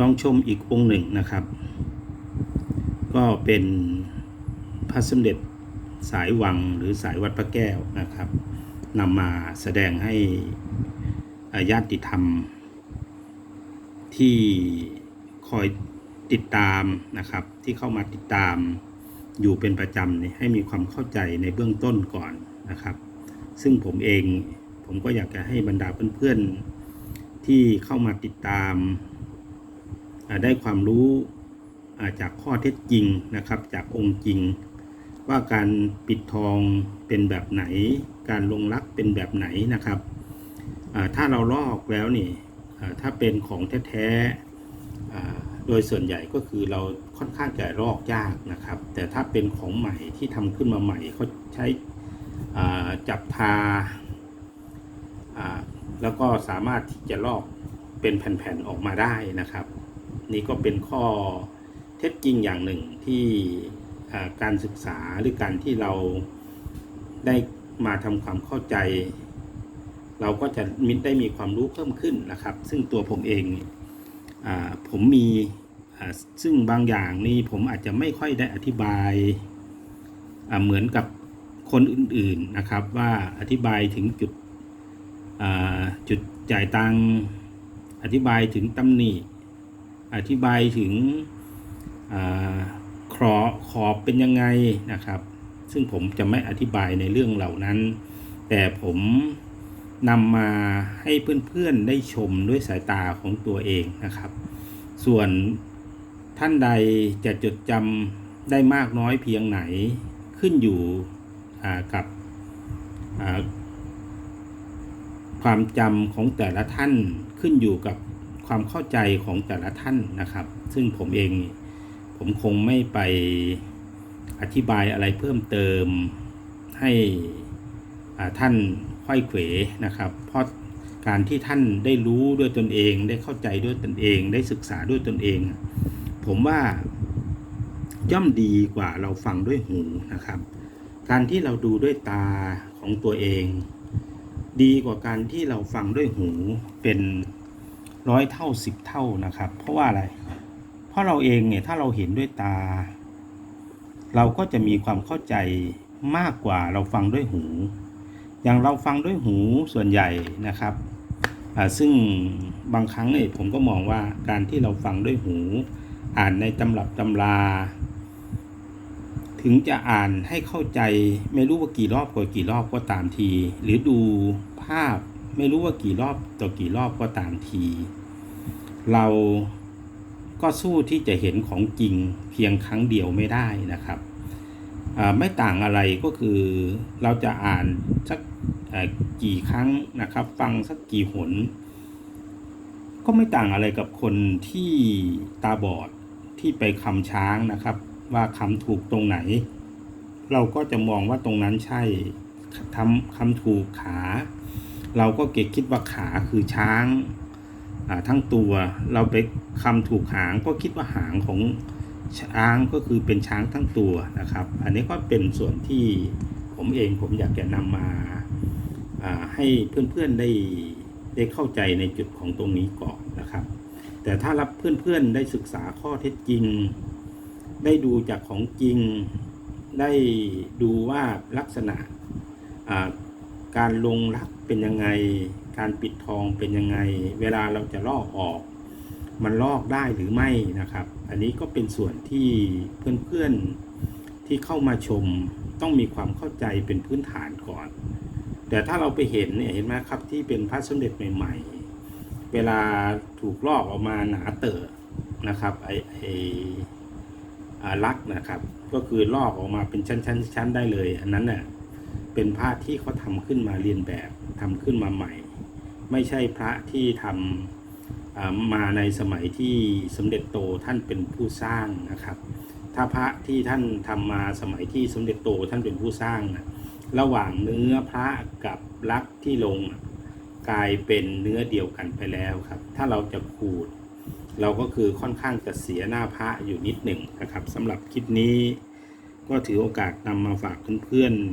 ลองชมอีกองค์หนึ่งนะครับ ก็เป็นพระสมเด็จสายวังหรือสายวัดพระแก้วนะครับนำมาแสดงให้อาญาติธรรม ที่คอยติดตามนะครับ ที่เข้ามาติดตามอยู่เป็นประจำให้มีความเข้าใจในเบื้องต้นก่อนนะครับ ซึ่งผมเองผมก็อยากจะให้บรรดาเพื่อนๆที่เข้ามาติดตาม ได้ความรู้จากข้อเท็จจริงนะครับ จากองค์จริง ว่าการปิดทองเป็นแบบไหน การลงรักเป็นแบบไหนนะครับ ถ้าเราลอกแล้วนี่ถ้าเป็นของแท้ๆโดยส่วนใหญ่ก็คือเราค่อนข้างจะลอกยากนะครับ แต่ถ้าเป็นของใหม่ที่ทำขึ้นมาใหม่เขาใช้จับทาแล้วก็สามารถที่จะลอกเป็นแผ่นๆออกมาได้นะครับ นี่ก็เป็นข้อเท็จจริงอย่างหนึ่งที่การศึกษาหรือการที่เราได้มาทำความเข้าใจ เราก็จะมิได้มีความรู้เพิ่มขึ้นนะครับ ซึ่งตัวผมเองอผมมีซึ่งบางอย่างนี่ผมอาจจะไม่ค่อยได้อธิบายเหมือนกับคนอื่นๆนะครับว่าอธิบายถึงจุดจุดจ่ายตังอธิบายถึงตำหนิ อธิบายถึงอาขอขอบเป็นยังไงนะครับ ซึ่งผมจะไม่อธิบายในเรื่องเหล่านั้น แต่ผมนำมาให้เพื่อนๆได้ชมด้วยสายตาของตัวเองนะครับ ส่วนท่านใดจะจดจำได้มากน้อยเพียงไหนขึ้นอยู่กับความจำของแต่ละท่านขึ้นอยู่กับ ความเข้าใจของแต่ละท่านนะครับ ซึ่งผมเองผมคงไม่ไปอธิบายอะไรเพิ่มเติมให้ท่านค่อยเขวนะครับ เพราะการที่ท่านได้รู้ด้วยตนเอง ได้เข้าใจด้วยตนเอง ได้ศึกษาด้วยตนเอง ผมว่าย่อมดีกว่าเราฟังด้วยหูนะครับ การที่เราดูด้วยตาของตัวเอง ดีกว่าการที่เราฟังด้วยหูเป็น ร้อยเท่าสิบเท่านะครับ เพราะว่าอะไร เพราะเราเองเนี่ยถ้าเราเห็นด้วยตา เราก็จะมีความเข้าใจมากกว่าเราฟังด้วยหู อย่างเราฟังด้วยหูส่วนใหญ่นะครับซึ่งบางครั้งเนี่ยผมก็มองว่าการที่เราฟังด้วยหู อ่านในตำรับตำรา ถึงจะอ่านให้เข้าใจไม่รู้ว่ากี่รอบก็กี่รอบก็ตามที หรือดูภาพ ไม่รู้ว่ากี่รอบต่อกี่รอบก็ตามที เราก็สู้ที่จะเห็นของจริงเพียงครั้งเดียวไม่ได้นะครับ ไม่ต่างอะไรก็คือเราจะอ่านสักกี่ครั้งนะครับ ฟังสักกี่หน ก็ไม่ต่างอะไรกับคนที่ตาบอดที่ไปคำช้างนะครับ ว่าคำถูกตรงไหน เราก็จะมองว่าตรงนั้นใช่ทำคำถูกขา เราก็เก็คิดว่าขาคือช้างทั้งตัว เราไปคำถูกหางก็คิดว่าหางของช้างก็คือเป็นช้างทั้งตัวนะครับ อันนี้ก็เป็นส่วนที่ผมเองผมอยากจะนำมาอ่าให้เพื่อนๆได้ได้เข้าใจในจุดของตรงนี้ก่อนนะครับ แต่ถ้ารับเพื่อนๆได้ศึกษาข้อเท็จจริง ได้ดูจากของจริง ได้ดูว่าลักษณะ การลงรักเป็นยังไง การปิดทองเป็นยังไง เวลาเราจะลอกออก มันลอกได้หรือไม่นะครับ อันนี้ก็เป็นส่วนที่เพื่อนๆที่เข้ามาชมต้องมีความเข้าใจเป็นพื้นฐานก่อน แต่ถ้าเราไปเห็นเนี่ยเห็นไหมครับที่เป็นพระสมเด็จใหม่ ๆ เวลาถูกลอกออกมาหนาเตอะนะครับไอไออ่าลักนะครับ ก็คือลอกออกมาเป็นชั้นๆได้เลย อันนั้นเน่ะ เป็นพระที่เขาทำขึ้นมาเรียนแบบทำขึ้นมาใหม่ ไม่ใช่พระที่ทำอ่ามาในสมัยที่สมเด็จโตท่านเป็นผู้สร้างนะครับ ถ้าพระที่ท่านทำมาสมัยที่สมเด็จโตท่านเป็นผู้สร้างนะระหว่างเนื้อพระกับลักที่ลงกลายเป็นเนื้อเดียวกันไปแล้วครับ ถ้าเราจะขูด เราก็คือค่อนข้างจะเสียหน้าพระอยู่นิดหนึ่งนะครับสำหรับคลิปนี้ ก็ถือโอกาสนำมาฝากเพื่อนๆ